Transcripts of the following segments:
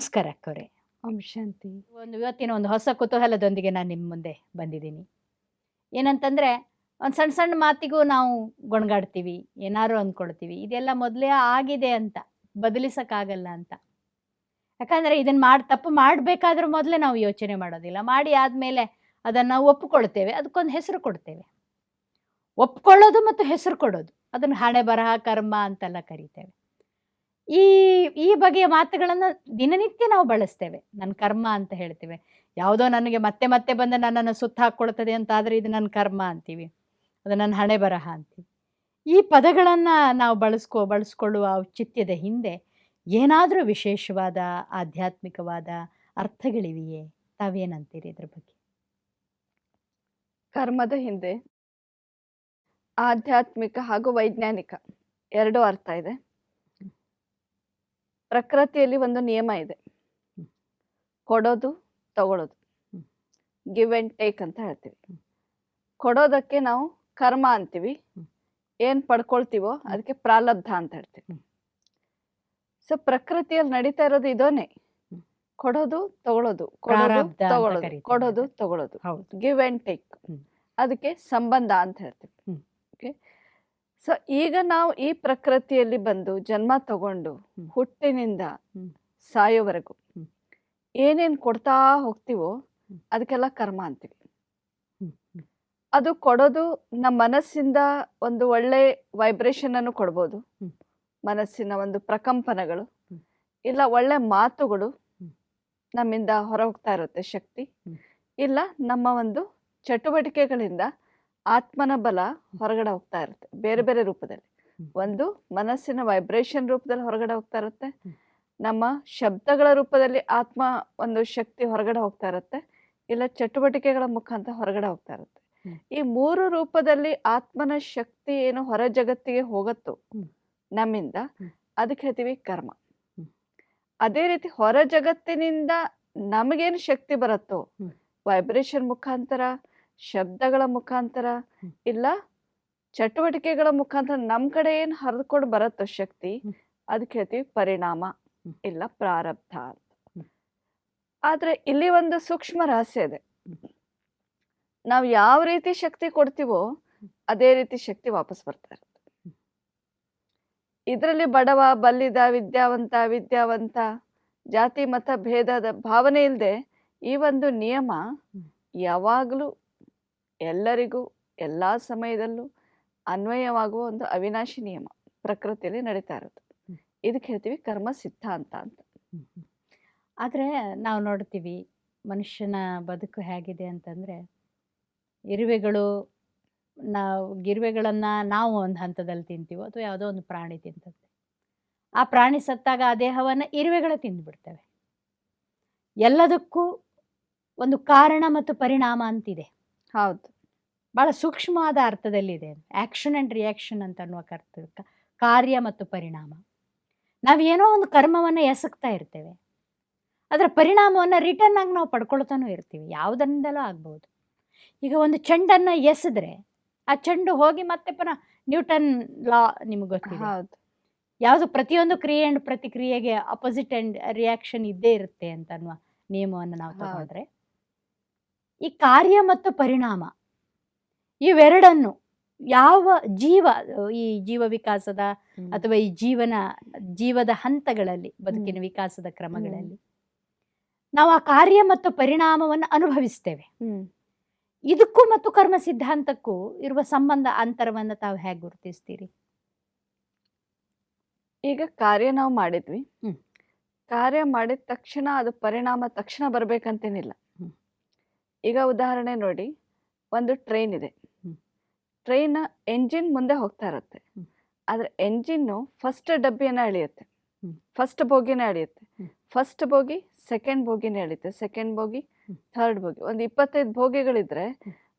ನಮಸ್ಕಾರ ಅಕ್ಕವ್ರೆ ಓಂ ಶಾಂತಿ. ಒಂದು ಇವತ್ತಿನ ಒಂದು ಹೊಸ ಕುತೂಹಲದೊಂದಿಗೆ ನಾನು ನಿಮ್ಮ ಮುಂದೆ ಬಂದಿದ್ದೀನಿ. ಏನಂತಂದರೆ ಒಂದು ಸಣ್ಣ ಸಣ್ಣ ಮಾತಿಗೂ ನಾವು ಗೊಣಗಾಡ್ತೀವಿ ಏನಾರು ಅಂದ್ಕೊಳ್ತೀವಿ ಇದೆಲ್ಲ ಮೊದಲೇ ಆಗಿದೆ ಅಂತ ಬದಲಿಸೋಕ್ಕಾಗಲ್ಲ ಅಂತ. ಯಾಕಂದರೆ ಇದನ್ನು ಮಾಡಿ ತಪ್ಪು ಮಾಡಬೇಕಾದ್ರೂ ಮೊದಲೇ ನಾವು ಯೋಚನೆ ಮಾಡೋದಿಲ್ಲ. ಮಾಡಿ ಆದಮೇಲೆ ಅದನ್ನು ಒಪ್ಪಿಕೊಳ್ತೇವೆ ಅದಕ್ಕೊಂದು ಹೆಸರು ಕೊಡ್ತೇವೆ. ಒಪ್ಕೊಳ್ಳೋದು ಮತ್ತು ಹೆಸರು ಕೊಡೋದು ಅದನ್ನು ಹಣೆ ಬರಹ ಕರ್ಮ ಅಂತೆಲ್ಲ ಕರಿತೇವೆ. ಈ ಈ ಬಗೆಯ ಮಾತುಗಳನ್ನು ದಿನನಿತ್ಯ ನಾವು ಬಳಸ್ತೇವೆ. ನನ್ನ ಕರ್ಮ ಅಂತ ಹೇಳ್ತೇವೆ. ಯಾವುದೋ ನನಗೆ ಮತ್ತೆ ಮತ್ತೆ ಬಂದು ನನ್ನನ್ನು ಸುತ್ತ ಹಾಕ್ಕೊಳ್ತದೆ ಅಂತ ಆದರೆ ಇದು ನನ್ನ ಕರ್ಮ ಅಂತೀವಿ. ಅದು ನನ್ನ ಹಣೆ ಬರಹ ಅಂತೀವಿ. ಈ ಪದಗಳನ್ನು ನಾವು ಬಳಸ್ಕೊ, ಬಳಸ್ಕೊಳ್ಳುವ ಔಚಿತ್ಯದ ಹಿಂದೆ ಏನಾದರೂ ವಿಶೇಷವಾದ, ಆಧ್ಯಾತ್ಮಿಕವಾದ ಅರ್ಥಗಳಿವೆಯೇ? ತಾವೇನಂತೀರಿ ಇದ್ರ ಬಗ್ಗೆ? ಕರ್ಮದ ಹಿಂದೆ ಆಧ್ಯಾತ್ಮಿಕ ಹಾಗೂ ವೈಜ್ಞಾನಿಕ ಎರಡೂ ಅರ್ಥ ಇದೆ. ಪ್ರಕೃತಿಯಲ್ಲಿ ಒಂದು ನಿಯಮ ಇದೆ. ಕೊಡೋದು ತಗೊಳ್ಳೋದು. ಗಿವ್ ಆ್ಯಂಡ್ ಟೇಕ್ ಅಂತ ಹೇಳ್ತೀವಿ. ಕೊಡೋದಕ್ಕೆ ನಾವು ಕರ್ಮ ಅಂತೀವಿ. ಏನು ಪಡ್ಕೊಳ್ತೀವೋ ಅದಕ್ಕೆ ಪ್ರಾಲಬ್ಧ ಅಂತ ಹೇಳ್ತೀವಿ. ಸೊ ಪ್ರಕೃತಿಯಲ್ಲಿ ನಡೀತಾ ಇರೋದು ಇದೋನೆ ಕೊಡೋದು ತಗೊಳ್ಳೋದು ತಗೊಳ್ಳೋದು ಕೊಡೋದು. ತಗೊಳ್ಳೋದು ಗಿವ್ ಆ್ಯಂಡ್ ಟೇಕ್ ಅದಕ್ಕೆ ಸಂಬಂಧ ಅಂತ ಹೇಳ್ತೀವಿ. ಓಕೆ ಸೊ ಈಗ ನಾವು ಈ ಪ್ರಕೃತಿಯಲ್ಲಿ ಬಂದು ಜನ್ಮ ತಗೊಂಡು ಹುಟ್ಟಿನಿಂದ. ಸಾಯೋವರೆಗೂ ಏನೇನು ಕೊಡ್ತಾ ಹೋಗ್ತೀವೋ. ಅದಕ್ಕೆಲ್ಲ ಕರ್ಮ ಅಂತೀವಿ. ಅದು ಕೊಡೋದು ನಮ್ಮ ಮನಸ್ಸಿಂದ ಒಂದು ಒಳ್ಳೆ ವೈಬ್ರೇಷನ್ ಅನ್ನು ಕೊಡ್ಬೋದು. ಮನಸ್ಸಿನ ಒಂದು ಪ್ರಕಂಪನಗಳು. ಇಲ್ಲ ಒಳ್ಳೆ ಮಾತುಗಳು ನಮ್ಮಿಂದ ಹೊರ ಹೋಗ್ತಾ ಇರುತ್ತೆ ಶಕ್ತಿ. ಇಲ್ಲ ನಮ್ಮ ಒಂದು ಚಟುವಟಿಕೆಗಳಿಂದ ಆತ್ಮನ ಬಲ ಹೊರಗಡೆ ಹೋಗ್ತಾ ಇರುತ್ತೆ. ಬೇರೆ ಬೇರೆ ರೂಪದಲ್ಲಿ. ಒಂದು ಮನಸ್ಸಿನ ವೈಬ್ರೇಷನ್ ರೂಪದಲ್ಲಿ ಹೊರಗಡೆ ಹೋಗ್ತಾ ಇರುತ್ತೆ. ನಮ್ಮ ಶಬ್ದಗಳ ರೂಪದಲ್ಲಿ ಆತ್ಮ ಒಂದು ಶಕ್ತಿ ಹೊರಗಡೆ ಹೋಗ್ತಾ ಇರುತ್ತೆ. ಇಲ್ಲ ಚಟುವಟಿಕೆಗಳ ಮುಖಾಂತರ ಹೊರಗಡೆ ಹೋಗ್ತಾ ಇರುತ್ತೆ. ಈ ಮೂರು ರೂಪದಲ್ಲಿ ಆತ್ಮನ ಶಕ್ತಿ ಏನು ಹೊರ ಜಗತ್ತಿಗೆ ಹೋಗತ್ತೋ ನಮ್ಮಿಂದ ಅದಕ್ಕೆ ಹೇಳ್ತೀವಿ ಕರ್ಮ. ಅದೇ ರೀತಿ ಹೊರ ಜಗತ್ತಿನಿಂದ ನಮಗೇನು ಶಕ್ತಿ ಬರುತ್ತೋ. ವೈಬ್ರೇಷನ್ ಮುಖಾಂತರ ಶಬ್ದಗಳ ಮುಖಾಂತರ ಇಲ್ಲ ಚಟುವಟಿಕೆಗಳ ಮುಖಾಂತರ ನಮ್ ಕಡೆ ಏನು ಹರಿದುಕೊಂಡು ಬರುತ್ತೋ ಶಕ್ತಿ. ಅದಕ್ಕೆ ಹೇಳ್ತೀವಿ ಪರಿಣಾಮ ಇಲ್ಲ ಪ್ರಾರಬ್ಧ ಅಂತ. ಆದ್ರೆ ಇಲ್ಲಿ ಒಂದು ಸೂಕ್ಷ್ಮ ರಹಸ್ಯ ಇದೆ. ನಾವು ಯಾವ ರೀತಿ ಶಕ್ತಿ ಕೊಡ್ತೀವೋ ಅದೇ ರೀತಿ ಶಕ್ತಿ ವಾಪಸ್ ಬರ್ತಾ ಇರುತ್ತೆ ಇದರಲ್ಲಿ ಬಡವ ಬಲ್ಲಿದ ವಿದ್ಯಾವಂತ ವಿದ್ಯಾವಂತ ಜಾತಿ ಮತ ಭೇದದ ಭಾವನೆ ಇಲ್ಲದೆ ಈ ಒಂದು ನಿಯಮ. ಯಾವಾಗಲೂ ಎಲ್ಲರಿಗೂ ಎಲ್ಲ ಸಮಯದಲ್ಲೂ ಅನ್ವಯವಾಗುವ ಒಂದು ಅವಿನಾಶಿ ನಿಯಮ ಪ್ರಕೃತಿಯಲ್ಲಿ ನಡೀತಾ ಇರೋದು. ಇದಕ್ಕೆ ಹೇಳ್ತೀವಿ ಕರ್ಮ ಸಿದ್ಧಾಂತ ಅಂತ. ಆದರೆ ನಾವು ನೋಡ್ತೀವಿ ಮನುಷ್ಯನ ಬದುಕು ಹೇಗಿದೆ ಅಂತಂದರೆ ಇರುವೆಗಳು ನಾವು ಗಿರುವೆಗಳನ್ನು ನಾವು ಒಂದು ಹಂತದಲ್ಲಿ ತಿಂತೀವೋ ಅಥವಾ ಯಾವುದೋ ಒಂದು ಪ್ರಾಣಿ ತಿಂತದೆ. ಆ ಪ್ರಾಣಿ ಸತ್ತಾಗ ಆ ದೇಹವನ್ನು ಇರುವೆಗಳು ತಿಂದುಬಿಡ್ತವೆ ಎಲ್ಲದಕ್ಕೂ ಒಂದು ಕಾರಣ ಮತ್ತು ಪರಿಣಾಮ ಅಂತಿದೆ. ಹೌದು. ಬಹಳ ಸೂಕ್ಷ್ಮವಾದ ಅರ್ಥದಲ್ಲಿದೆ ಆಕ್ಷನ್ ಅಂಡ್ ರಿಯಾಕ್ಷನ್ ಅಂತ ಅನ್ನುವ ಕರ್ತ ಕಾರ್ಯ ಮತ್ತು ಪರಿಣಾಮ. ನಾವೇನೋ ಒಂದು ಕರ್ಮವನ್ನು ಎಸಗ್ತಾ ಇರ್ತೇವೆ. ಅದರ ಪರಿಣಾಮವನ್ನು ರಿಟರ್ನ್ ಆಗಿ ನಾವು ಪಡ್ಕೊಳ್ತಾನೂ ಇರ್ತೀವಿ. ಯಾವುದರಿಂದಲೂ ಆಗ್ಬೋದು. ಈಗ ಒಂದು ಚೆಂಡನ್ನು ಎಸೆದ್ರೆ ಆ ಚೆಂಡು ಹೋಗಿ ಮತ್ತೆ ಪುನಃ ನ್ಯೂಟನ್ ಲಾ ನಿಮ್ಗೆ ಗೊತ್ತಿದೆ. ಹೌದು. ಯಾವುದು ಪ್ರತಿಯೊಂದು ಕ್ರಿಯೆ ಅಂಡ್ ಪ್ರತಿಕ್ರಿಯೆಗೆ ಅಪೋಸಿಟ್ ಅಂಡ್ ರಿಯಾಕ್ಷನ್ ಇದ್ದೇ ಇರುತ್ತೆ ಅಂತ ಅನ್ನುವ ನಿಯಮವನ್ನು ನಾವು. ತಗೊಂಡ್ರೆ. ಈ ಕಾರ್ಯ ಮತ್ತು ಪರಿಣಾಮ ಇವೆರಡನ್ನು ಯಾವ ಜೀವ ಈ ಜೀವ ವಿಕಾಸದ ಅಥವಾ ಈ ಜೀವನ ಜೀವದ ಹಂತಗಳಲ್ಲಿ ಬದುಕಿನ ವಿಕಾಸದ ಕ್ರಮಗಳಲ್ಲಿ ನಾವು ಆ ಕಾರ್ಯ ಮತ್ತು ಪರಿಣಾಮವನ್ನು ಅನುಭವಿಸ್ತೇವೆ. ಹ್ಮ್. ಇದಕ್ಕೂ ಮತ್ತು ಕರ್ಮ ಸಿದ್ಧಾಂತಕ್ಕೂ ಇರುವ ಸಂಬಂಧ ಅಂತರವನ್ನು ತಾವು ಹೇಗೆ ಗುರುತಿಸ್ತೀರಿ? ಈಗ ಕಾರ್ಯ ನಾವು ಮಾಡಿದ್ವಿ. ಕಾರ್ಯ ಮಾಡಿದ ತಕ್ಷಣ ಅದು ಪರಿಣಾಮ ತಕ್ಷಣ ಬರ್ಬೇಕಂತೇನಿಲ್ಲ. ಈಗ ಉದಾಹರಣೆ ನೋಡಿ. ಒಂದು ಟ್ರೈನ್ ಇದೆ. ಟ್ರೈನ್ ಎಂಜಿನ್ ಮುಂದೆ ಹೋಗ್ತಾ ಇರುತ್ತೆ. ಆದರೆ ಎಂಜಿನ್ನು ಫಸ್ಟ್ ಡಬ್ಬಿಯನ್ನು ಎಳೆಯುತ್ತೆ. ಫಸ್ಟ್ ಬೋಗಿನೇ ಎಳೆಯುತ್ತೆ. ಫಸ್ಟ್ ಬೋಗಿ ಸೆಕೆಂಡ್ ಬೋಗಿನೇ ಎಳೆಯುತ್ತೆ. Second bogie. Third bogie. ಒಂದು ಇಪ್ಪತ್ತೈದು ಬೋಗಿಗಳಿದ್ರೆ.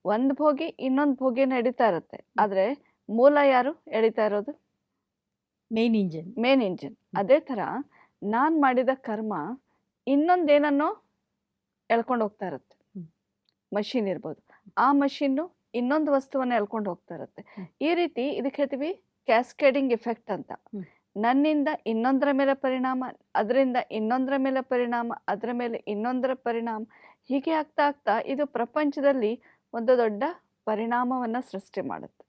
ಒಂದು ಬೋಗಿ ಇನ್ನೊಂದು ಬೋಗಿನ ಎಳಿತಾ ಇರುತ್ತೆ. ಆದ್ರೆ ಮೂಲ ಯಾರು ಎಳಿತಾ ಇರೋದು? ಮೇನ್ ಇಂಜಿನ್ ಮೇನ್ ಇಂಜಿನ್ ಅದೇ ಥರ ನಾನು ಮಾಡಿದ ಕರ್ಮ ಇನ್ನೊಂದೇನನ್ನೋ ಎಳ್ಕೊಂಡು ಹೋಗ್ತಾ ಇರುತ್ತೆ. ಮಷಿನ್ ಇರ್ಬೋದು. ಆ ಮಷಿನ್ನು ಇನ್ನೊಂದು ವಸ್ತುವನ್ನು ಎಳ್ಕೊಂಡು ಹೋಗ್ತಾ ಇರುತ್ತೆ. ಈ ರೀತಿ ಇದಕ್ಕೆ ಹೇಳ್ತೀವಿ ಕ್ಯಾಸ್ಕೇಡಿಂಗ್ ಎಫೆಕ್ಟ್ ಅಂತ. ನನ್ನಿಂದ ಇನ್ನೊಂದರ ಮೇಲೆ ಪರಿಣಾಮ ಅದರಿಂದ ಇನ್ನೊಂದರ ಮೇಲೆ ಪರಿಣಾಮ ಅದರ ಮೇಲೆ ಇನ್ನೊಂದರ ಪರಿಣಾಮ ಹೀಗೆ ಆಗ್ತಾ ಆಗ್ತಾ ಇದು ಪ್ರಪಂಚದಲ್ಲಿ ಒಂದು ದೊಡ್ಡ ಪರಿಣಾಮವನ್ನು ಸೃಷ್ಟಿ ಮಾಡುತ್ತೆ.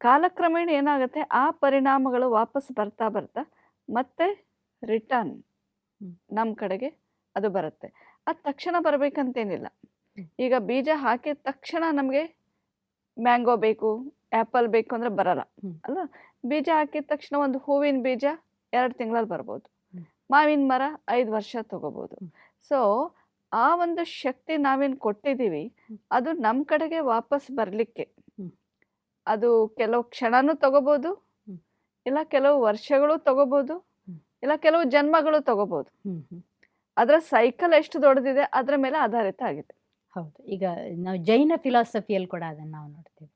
ಕಾಲಕ್ರಮೇಣ ಏನಾಗುತ್ತೆ? ಆ ಪರಿಣಾಮಗಳು ವಾಪಸ್ ಬರ್ತಾ ಬರ್ತಾ ಮತ್ತೆ ರಿಟರ್ನ್. ನಮ್ಮ ಕಡೆಗೆ ಅದು ಬರುತ್ತೆ. ಅದು ತಕ್ಷಣ ಬರಬೇಕಂತೇನಿಲ್ಲ. ಈಗ ಬೀಜ ಹಾಕಿದ ತಕ್ಷಣ ನಮಗೆ ಮ್ಯಾಂಗೋ ಬೇಕು ಆ್ಯಪಲ್ ಬೇಕು ಅಂದರೆ ಬರಲ್ಲ. ಅಲ್ಲ ಬೀಜ ಹಾಕಿದ ತಕ್ಷಣ ಒಂದು ಹೂವಿನ ಬೀಜ ಎರಡು ತಿಂಗಳಲ್ಲಿ ಬರ್ಬೋದು. ಮಾವಿನ ಮರ ಐದು ವರ್ಷ ತಗೋಬೋದು. ಸೊ ಆ ಒಂದು ಶಕ್ತಿ ನಾವೇನು ಕೊಟ್ಟಿದ್ದೀವಿ ಅದು ನಮ್ಮ ಕಡೆಗೆ ವಾಪಸ್ ಬರಲಿಕ್ಕೆ. ಅದು ಕೆಲವು ಕ್ಷಣನೂ ತಗೋಬೋದು ಇಲ್ಲ ಕೆಲವು ವರ್ಷಗಳು ತಗೋಬೋದು ಇಲ್ಲ ಕೆಲವು ಜನ್ಮಗಳು ತಗೋಬೋದು. ಅದರ ಸೈಕಲ್ ಎಷ್ಟು ದೊಡ್ಡದಿದೆ ಅದರ ಮೇಲೆ ಆಧಾರಿತ ಆಗಿದೆ. ಹೌದು. ಈಗ ನಾವು ಜೈನ ಫಿಲಾಸಫಿಯಲ್ಲಿ ಕೂಡ ಅದನ್ನು ನಾವು ನೋಡ್ತೇವೆ.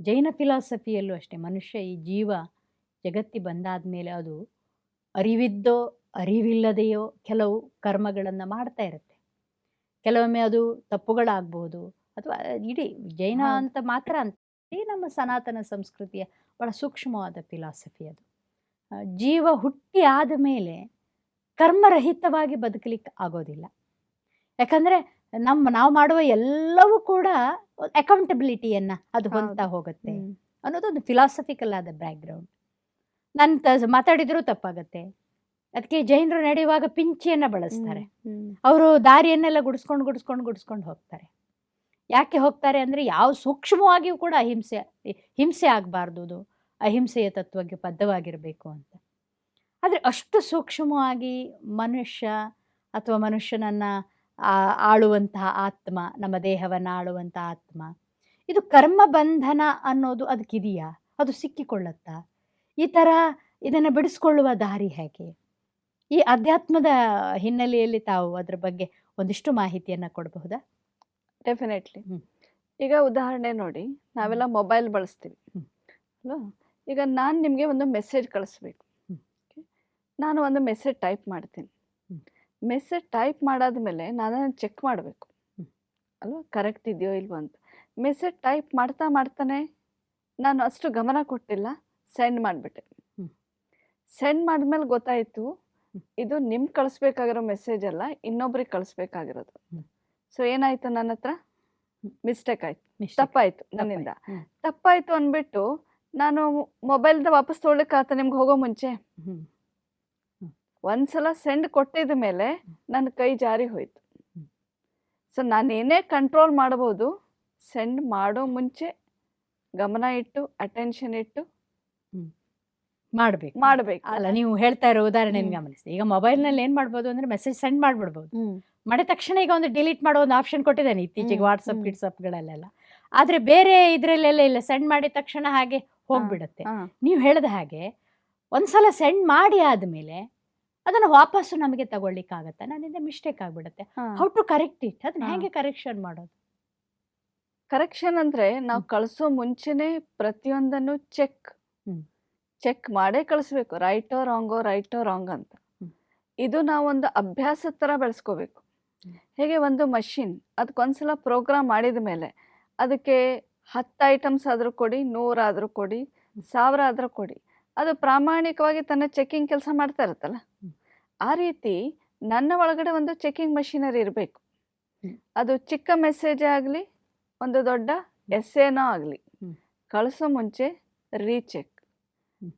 ಜೈನ ಫಿಲಾಸಫಿಯಲ್ಲೂ ಅಷ್ಟೇ ಮನುಷ್ಯ ಈ ಜೀವ ಜಗತ್ತಿ ಬಂದಾದ ಮೇಲೆ ಅದು ಅರಿವಿದ್ದೋ ಅರಿವಿಲ್ಲದೆಯೋ ಕೆಲವು ಕರ್ಮಗಳನ್ನು ಮಾಡ್ತಾ ಇರುತ್ತೆ. ಕೆಲವೊಮ್ಮೆ ಅದು ತಪ್ಪುಗಳಾಗ್ಬೋದು ಅಥವಾ ಇಡೀ ಜೈನ ಅಂತ ಮಾತ್ರ ಅಂತ ನಮ್ಮ ಸನಾತನ ಸಂಸ್ಕೃತಿಯ ಬಹಳ ಸೂಕ್ಷ್ಮವಾದ ಫಿಲಾಸಫಿ ಅದು. ಜೀವ ಹುಟ್ಟಿ ಆದ ಮೇಲೆ ಕರ್ಮರಹಿತವಾಗಿ ಬದುಕಲಿಕ್ಕೆ ಆಗೋದಿಲ್ಲ. ಯಾಕಂದರೆ ನಮ್ಮ ನಾವು ಮಾಡುವ ಎಲ್ಲವೂ ಕೂಡ ಅಕೌಂಟಬಿಲಿಟಿಯನ್ನು ಅದು ಹೊಂದ್ತಾ ಹೋಗುತ್ತೆ ಅನ್ನೋದೊಂದು ಫಿಲಾಸಫಿಕಲ್ ಆದ ಬ್ಯಾಕ್ಗ್ರೌಂಡ್ ನಾನು ತ ಮಾತಾಡಿದರೂ ತಪ್ಪಾಗತ್ತೆ. ಅದಕ್ಕೆ ಜೈನರು ನಡೆಯುವಾಗ ಪಿಂಚಿಯನ್ನು ಬಳಸ್ತಾರೆ. ಅವರು ದಾರಿಯನ್ನೆಲ್ಲ ಗುಡಿಸ್ಕೊಂಡು ಗುಡಿಸ್ಕೊಂಡು ಗುಡಿಸ್ಕೊಂಡು ಹೋಗ್ತಾರೆ. ಯಾಕೆ ಹೋಗ್ತಾರೆ ಅಂದರೆ ಯಾವ ಸೂಕ್ಷ್ಮವಾಗಿಯೂ ಕೂಡ ಅಹಿಂಸೆ ಹಿಂಸೆ ಆಗಬಾರ್ದು ಅದು. ಅಹಿಂಸೆಯ ತತ್ವಕ್ಕೆ ಬದ್ಧವಾಗಿರಬೇಕು ಅಂತ. ಆದರೆ ಅಷ್ಟು ಸೂಕ್ಷ್ಮವಾಗಿ ಮನುಷ್ಯ ಅಥವಾ ಮನುಷ್ಯನನ್ನು ಆಳುವಂತಹ ಆತ್ಮ ನಮ್ಮ ದೇಹವನ್ನು ಆಳುವಂಥ ಆತ್ಮ. ಇದು ಕರ್ಮ ಬಂಧನ ಅನ್ನೋದು ಅದಕ್ಕಿದೆಯಾ ಅದು ಸಿಕ್ಕಿಕೊಳ್ಳುತ್ತಾ? ಈ ಥರ ಇದನ್ನು ಬಿಡಿಸ್ಕೊಳ್ಳುವ ದಾರಿ ಹೇಗೆ? ಈ ಅಧ್ಯಾತ್ಮದ ಹಿನ್ನೆಲೆಯಲ್ಲಿ ತಾವು ಅದ್ರ ಬಗ್ಗೆ ಒಂದಿಷ್ಟು ಮಾಹಿತಿಯನ್ನು ಕೊಡಬಹುದಾ? ಡೆಫಿನೆಟ್ಲಿ. ಈಗ ಉದಾಹರಣೆ ನೋಡಿ. ನಾವೆಲ್ಲ ಮೊಬೈಲ್ ಬಳಸ್ತೀವಿ. ಅಲ್ವಾ? ಈಗ ನಾನು ನಿಮಗೆ ಒಂದು ಮೆಸೇಜ್ ಕಳಿಸ್ಬೇಕು. ನಾನು ಒಂದು ಮೆಸೇಜ್ ಟೈಪ್ ಮಾಡ್ತೀನಿ. ಮೆಸೇಜ್ ಟೈಪ್ ಮಾಡಾದ್ಮೇಲೆ ನಾನು ಚೆಕ್ ಮಾಡಬೇಕು. ಅಲ್ವಾ ಕರೆಕ್ಟ್ ಇದೆಯೋ ಇಲ್ವೋ ಅಂತ ಮೆಸೇಜ್ ಟೈಪ್ ಮಾಡ್ತಾ ಮಾಡ್ತಾನೆ ನಾನು ಅಷ್ಟು ಗಮನ ಕೊಟ್ಟಿಲ್ಲ ಸೆಂಡ್ ಮಾಡಿಬಿಟ್ಟೆ. ಸೆಂಡ್ ಮಾಡಿದ್ಮೇಲೆ ಗೊತ್ತಾಯಿತು. ಇದು ನಿಮ್ಗೆ ಕಳಿಸ್ಬೇಕಾಗಿರೋ ಮೆಸೇಜ್ ಅಲ್ಲ ಇನ್ನೊಬ್ರಿಗೆ ಕಳಿಸ್ಬೇಕಾಗಿರೋದು. ಸೊ ಏನಾಯ್ತು ನನ್ನ ಹತ್ರ. ಮಿಸ್ಟೇಕ್ ಆಯ್ತು. ತಪ್ಪಾಯ್ತು ನನ್ನಿಂದ ತಪ್ಪಾಯಿತು ಅಂದ್ಬಿಟ್ಟು ನಾನು ಮೊಬೈಲ್ದ ವಾಪಸ್ ತೊಗೊಳಕ್ಕಾತ ನಿಮ್ಗೆ ಹೋಗೋ ಮುಂಚೆ. ಒಂದ್ಸಲ ಸೆಂಡ್ ಕೊಟ್ಟಿದ ಮೇಲೆ ನನ್ನ ಕೈ ಜಾರಿ ಹೋಯ್ತು. ಸೊ ನಾನೇನೇ ಕಂಟ್ರೋಲ್ ಮಾಡ್ಬೋದು ಸೆಂಡ್ ಮಾಡೋ ಮುಂಚೆ ಗಮನ ಇಟ್ಟು ಅಟೆನ್ಷನ್ ಇಟ್ಟು ಮಾಡ್ಬೇಕು. ಮಾಡ್ಬೇಕು. ಅಲ್ಲ ನೀವು ಹೇಳ್ತಾ ಇರೋ ಉದಾಹರಣೆ. ಗಮನಿಸಿ. ಈಗ ಮೊಬೈಲ್ನಲ್ಲಿ ಏನು ಮಾಡ್ಬೋದು ಅಂದ್ರೆ ಮೆಸೇಜ್ ಸೆಂಡ್ ಮಾಡ್ಬಿಡ್ಬೋದು. ಮಾಡಿದ ತಕ್ಷಣ ಈಗ ಒಂದು ಡಿಲೀಟ್ ಮಾಡೋ ಒಂದು ಆಪ್ಷನ್ ಕೊಟ್ಟಿದ್ದಾನೆ ಇತ್ತೀಚೆಗೆ ವಾಟ್ಸಪ್. ಗಿಟ್ಸಪ್ಗಳಲ್ಲೆಲ್ಲ ಆದರೆ ಬೇರೆ ಇದರಲ್ಲೆಲ್ಲ ಇಲ್ಲ. ಸೆಂಡ್ ಮಾಡಿದ ತಕ್ಷಣ ಹಾಗೆ ಹೋಗ್ಬಿಡುತ್ತೆ. ನೀವು ಹೇಳಿದ ಹಾಗೆ ಒಂದ್ಸಲ ಸೆಂಡ್ ಮಾಡಿ ಆದಮೇಲೆ ಅದನ್ನು ವಾಪಸ್ಸು ನಮಗೆ ತಗೊಳ್ಳಿಕ್ಕಾಗತ್ತೆ. ನನ್ನಿಂದ ಮಿಸ್ಟೇಕ್ ಆಗಿಬಿಡುತ್ತೆ. ಹೌ. ಟು ಕರೆಕ್ಟ್ ಇಟ್ ಅದನ್ನ. ಹೇಗೆ ಕರೆಕ್ಷನ್ ಮಾಡೋದು? ಕರೆಕ್ಷನ್ ಅಂದ್ರೆ ನಾವು ಕಳಿಸೋ ಮುಂಚೆನೆ ಪ್ರತಿಯೊಂದನ್ನು ಚೆಕ್. ಚೆಕ್ ಮಾಡೇ ಕಳಿಸ್ಬೇಕು. ರೈಟೋ ರಾಂಗೋ ರೈಟೋ ರಾಂಗ್ ಅಂತ. ಇದು ನಾವೊಂದು ಅಭ್ಯಾಸದ ಥರ ಬೆಳೆಸ್ಕೋಬೇಕು. ಹೇಗೆ ಒಂದು ಮಷಿನ್ ಅದಕ್ಕೊಂದ್ಸಲ ಪ್ರೋಗ್ರಾಮ್ ಮಾಡಿದ ಮೇಲೆ ಅದಕ್ಕೆ ಹತ್ತು ಐಟಮ್ಸ್ ಆದರೂ ಕೊಡಿ ನೂರಾದರೂ ಕೊಡಿ ಸಾವಿರ ಆದರೂ ಕೊಡಿ. ಅದು ಪ್ರಾಮಾಣಿಕವಾಗಿ ತನ್ನ ಚೆಕಿಂಗ್ ಕೆಲಸ ಮಾಡ್ತಾ ಇರುತ್ತಲ್ಲ. ಆ ರೀತಿ ನನ್ನ ಒಳಗಡೆ ಒಂದು ಚೆಕಿಂಗ್ ಮಷಿನರಿ ಇರಬೇಕು. ಅದು ಚಿಕ್ಕ ಮೆಸೇಜ್ ಆಗಲಿ ಒಂದು ದೊಡ್ಡ ಎಸ್ ಏನೋ ಆಗಲಿ. ಕಳಿಸೋ ಮುಂಚೆ ರೀಚೆಕ್.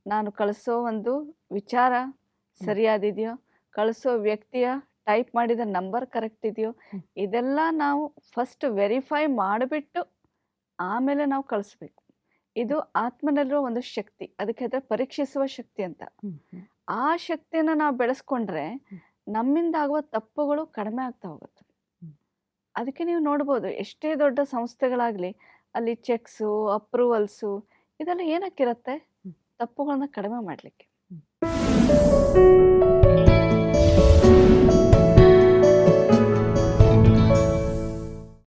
ನಾನು ಕಳಿಸೋ ಒಂದು ವಿಚಾರ ಸರಿಯಾದಿದೆಯೋ ಕಳಿಸೋ ವ್ಯಕ್ತಿಯ ಟೈಪ್ ಮಾಡಿದ ನಂಬರ್ ಕರೆಕ್ಟ್ ಇದೆಯೋ ಇದೆಲ್ಲ ನಾವು ಫಸ್ಟ್ ವೆರಿಫೈ ಮಾಡಿಬಿಟ್ಟು ಆಮೇಲೆ ನಾವು ಕಳಿಸ್ಬೇಕು. ಇದು ಆತ್ಮನಲ್ಲಿರೋ ಒಂದು ಶಕ್ತಿ ಅದಕ್ಕೆ ಅದರ ಪರೀಕ್ಷಿಸುವ ಶಕ್ತಿ ಅಂತ. ಆ ಶಕ್ತಿನ ನಾವು ಬೆಳೆಸ್ಕೊಂಡ್ರೆ. ನಮ್ಮಿಂದ ಆಗುವ ತಪ್ಪುಗಳು ಕಡಿಮೆ ಆಗ್ತಾ ಹೋಗುತ್ತೆ ಅದಕ್ಕೆ ನೀವು ನೋಡ್ಬೋದು ಎಷ್ಟೇ ದೊಡ್ಡ ಸಂಸ್ಥೆಗಳಾಗಲಿ ಅಲ್ಲಿ ಚೆಕ್ಸು ಅಪ್ರೂವಲ್ಸು ಇದೆಲ್ಲ ಏನಕ್ಕಿರುತ್ತೆ. ತಪ್ಪುಗಳನ್ನ ಕಡಿಮೆ ಮಾಡಲಿಕ್ಕೆ.